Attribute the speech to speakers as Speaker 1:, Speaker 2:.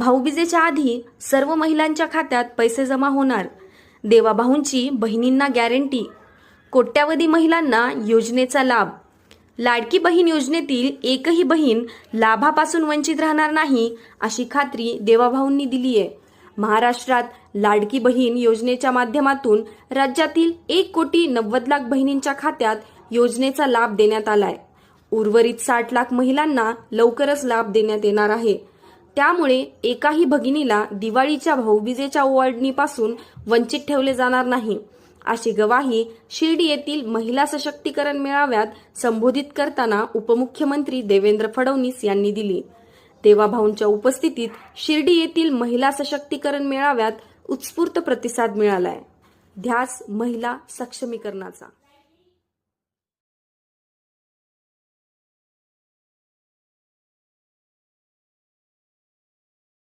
Speaker 1: भाऊबीजेच्या आधी सर्व महिलांच्या खात्यात पैसे जमा होणार. देवाभाऊंची बहिणींना गॅरंटी कोट्यावधी महिलांना योजनेचा लाभ. लाडकी बहीण योजनेतील एकही बहीण लाभापासून वंचित राहणार नाही अशी खात्री देवाभाऊंनी दिली आहे. महाराष्ट्रात लाडकी बहीण योजनेच्या माध्यमातून राज्यातील एक कोटी नव्वद लाख बहिणींच्या खात्यात योजनेचा लाभ देण्यात आलाय. उर्वरित साठ लाख महिलांना लवकरच लाभ देण्यात येणार आहे. त्यामुळे एकाही भगिनीला दिवाळीच्या भाऊबीजेच्या ओवाळणीपासून वंचित ठेवले जाणार नाही. अशी गवाही शिर्डी येथील महिला सशक्तीकरण मेळाव्यात संबोधित करताना उपमुख्यमंत्री देवेंद्र फडणवीस यांनी दिली. देवाभाऊंच्या उपस्थितीत शिर्डी येथील महिला सशक्तीकरण मेळाव्यात उत्स्फूर्त प्रतिसाद मिळालाय. ध्यास महिला सक्षमीकरणाचा.